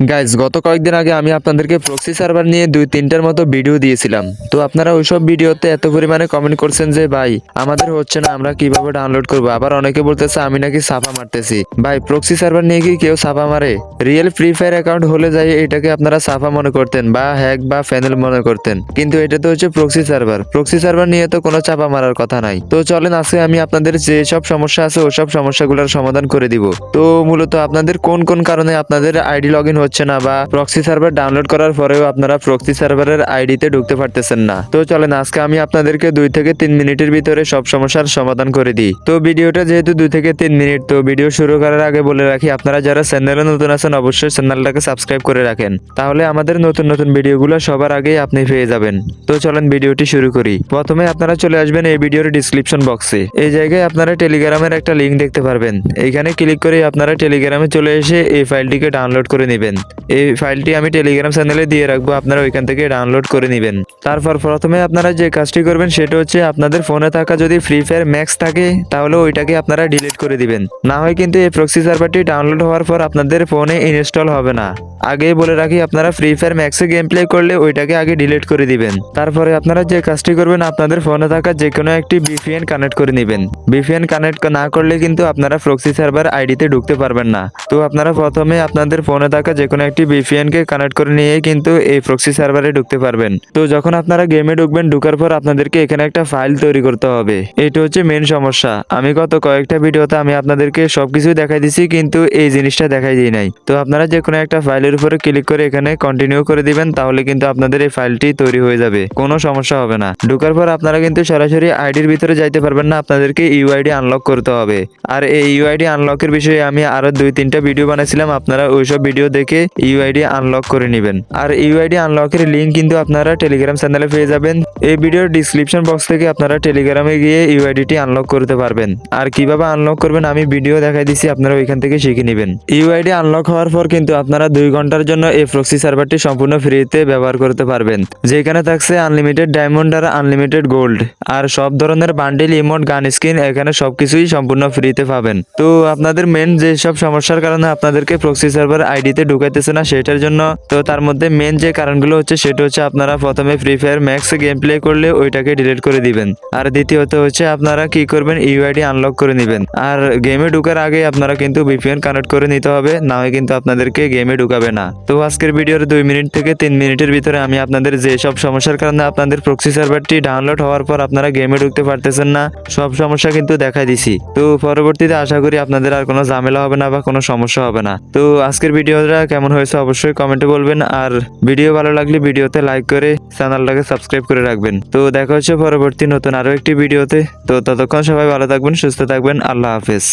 Guys গত কয়েকদিন আগে আমি আপনাদেরকে প্রক্সি সার্ভার নিয়ে দুই তিনটার মতো ভিডিও দিয়েছিলাম। তো আপনারা ওইসব ভিডিওতে এত পরিমাণে কমেন্ট করছেন যে, ভাই, আমাদের হচ্ছে না, আমরা কীভাবে ডাউনলোড করব? আবার অনেকে বলতেছে, আমি নাকি সাফা মারতেছি। ভাই প্রক্সি সার্ভার নিয়ে কি কেউ সাফা মারে? রিয়েল ফ্রি ফায়ার অ্যাকাউন্ট হলে যাই এটাকে আপনারা সাফা মনে করতেন বা হ্যাক বা ফ্যানেল মনে করতেন। কিন্তু এটা তো হচ্ছে প্রক্সি সার্ভার প্রক্সি সার্ভার নিয়ে তো কোনো চাপা মারার কথা নাই। তো চলেন, আজকে আমি আপনাদের যে সব সমস্যা আছে, ওসব সমস্যাগুলোর সমাধান করে দিব। তো মূলত আপনাদের কোন কোন কারণে আপনাদের আইডি লগ হচ্ছে না বা প্রক্সি সার্ভার ডাউনলোড করার পরেও আপনারা প্রক্সি সার্ভারের আইডিতে ঢুকতে পারতেছেন না। তো চলেন, আজকে আমি আপনাদেরকে দুই থেকে তিন মিনিটের ভিতরে সব সমস্যার সমাধান করে দিই। তো ভিডিওটা যেহেতু দুই থেকে তিন মিনিট, তো ভিডিও শুরু করার আগে বলে রাখি, আপনারা যারা চ্যানেলে নতুন আছেন, অবশ্যই চ্যানেলটাকে সাবস্ক্রাইব করে রাখেন। তাহলে আমাদের নতুন নতুন ভিডিওগুলো সবার আগেই আপনি পেয়ে যাবেন। তো চলেন, ভিডিওটি শুরু করি। প্রথমে আপনারা চলে আসবেন এই ভিডিওর ডিসক্রিপশন বক্সে এই জায়গায় আপনারা টেলিগ্রামের একটা লিঙ্ক দেখতে পারবেন। এইখানে ক্লিক করে আপনারা টেলিগ্রামে চলে এসে এই ফাইলটিকে ডাউনলোড করে নেবেন। এই ফাইলটি আমি টেলিগ্রাম চ্যানেলে দিয়ে রাখব, আপনারা ওইখান থেকে ডাউনলোড করে নেবেন। তারপর প্রথমে আপনারা যে কাজটি করবেন, সেটা হচ্ছে আপনাদের ফোনে থাকা যদি ফ্রি ফায়ার ম্যাক্স থাকে, তাহলে ওইটাকে আপনারা ডিলিট করে দিবেন। না হয় কিন্তু এই প্রক্সি সার্ভারটি ডাউনলোড হওয়ার পর আপনাদের ফোনে ইনস্টল হবে না। আগেই বলে রাখি, আপনারা ফ্রি ফায়ার ম্যাক্সে গেম প্লে করলে ওইটাকে আগে ডিলিট করে দিবেন। তারপরে আপনারা যে কাজটি করবেন, আপনাদের ফোনে থাকা যে কোনো একটি বিপিএন কানেক্ট করে নেবেন। বিপিএন কানেক্ট না করলে কিন্তু আপনারা প্রক্সি সার্ভার আইডিতে ঢুকতে পারবেন না। তো আপনারা প্রথমে আপনাদের ফোনে থাকা যে কোনো একটি VPN কে কানেক্ট করে নিয়ে কিন্তু এই প্রক্সি সার্ভারে ঢুকতে পারবেন। তো যখন আপনারা গেমে ঢুকবেন, ঢুকার পর আপনাদেরকে এখানে একটা ফাইল তৈরি করতে হবে। এটা হচ্ছে মেন সমস্যা। আমি গত কয়েকটা ভিডিওতে আমি আপনাদেরকে সবকিছু দেখাই দিছি, কিন্তু এই জিনিসটা দেখাই দিই নাই। তো আপনারা যে কোনো একটা ফাইলের উপরে ক্লিক করে এখানে কন্টিনিউ করে দিবেন, তাহলে কিন্তু আপনাদের এই ফাইলটি তৈরি হয়ে যাবে। কোনো সমস্যা হবে না। ঢুকার পর আপনারা কিন্তু সরাসরি আইডির ভিতরে যাইতে পারবেন না, আপনাদেরকে ইউআইডি আনলক করতে হবে। আর এই ইউআইডি আনলকের বিষয়ে আমি আরও দুই তিনটা ভিডিও বানাইছিলাম, আপনারা ওইসব ভিডিও দেখে ইউআইডি আনলক করে নেবেন। আর ইউআইডি আনলকের লিঙ্ক কিন্তু আপনারা টেলিগ্রাম চ্যানেলে পেয়ে যাবেন। এই ভিডিওর ডিসক্রিপশন বক্স থেকে আপনারা টেলিগ্রামে গিয়ে ইউআইডিটি আনলক করতে পারবেন। আর কীভাবে আনলক করবেন আমি ভিডিও দেখাই দিছি, আপনারা ওইখান থেকে শিখে নেবেন। ইউআইডি আনলক হওয়ার পর কিন্তু আপনারা দুই ঘণ্টার জন্য এই প্রক্সি সার্ভারটি সম্পূর্ণ ফ্রিতে ব্যবহার করতে পারবেন। যেখানে থাকছে আনলিমিটেড ডায়মন্ড আর আনলিমিটেড গোল্ড আর সব ধরনের বান্ডিল ইমোট গান স্কিন এখানে সবকিছুই সম্পূর্ণ ফ্রিতে পাবেন। তো আপনাদের মেন যেসব সমস্যার কারণে আপনাদেরকে প্রক্সি সার্ভার আইডিতে ঢুকাইতেছে না সেটার জন্য তো তার মধ্যে মেন যে কারণগুলো হচ্ছে সেটা হচ্ছে আপনারা প্রথমে free fire max game play করলে ওইটাকে ডিলিট করে দিবেন। আর দ্বিতীয়ত হচ্ছে আপনারা কি করবেন ইউআইডি আনলক করে নেবেন। আর গেমে ঢুকার আগে আপনারা কিন্তু ভিপিএন কানেক্ট করে নিতে হবে না হয় কিন্তু আপনাদেরকে গেমে ঢুকাবে না। তো আজকের ভিডিওর দুই মিনিট থেকে তিন মিনিটের ভিতরে আমি আপনাদের যে সব সমস্যার কারণে আপনাদের প্রক্সি সার্ভারটি ডাউনলোড হওয়ার পর আপনারা গেমে ঢুকতে পারতেছেন না, সব সমস্যা কিন্তু দেখা দিছি। তো পরবর্তীতে আশা করি আপনাদের আর কোনো ঝামেলা হবে না বা কোনো সমস্যা হবে না। তো আজকের ভিডিওটা কেমন হয়েছে অবশ্যই কমেন্টে বলবেন। আর ভিডিও ভালো লাগলে ভিডিওতে লাইক করে চ্যানেলটাকে সাবস্ক্রাইব করে রাখবেন। তো দেখা হচ্ছে পরবর্তী নতুন আরও একটি ভিডিওতে তো ততক্ষণ সবাই ভালো থাকবেন, সুস্থ থাকবেন। আল্লাহ হাফেজ।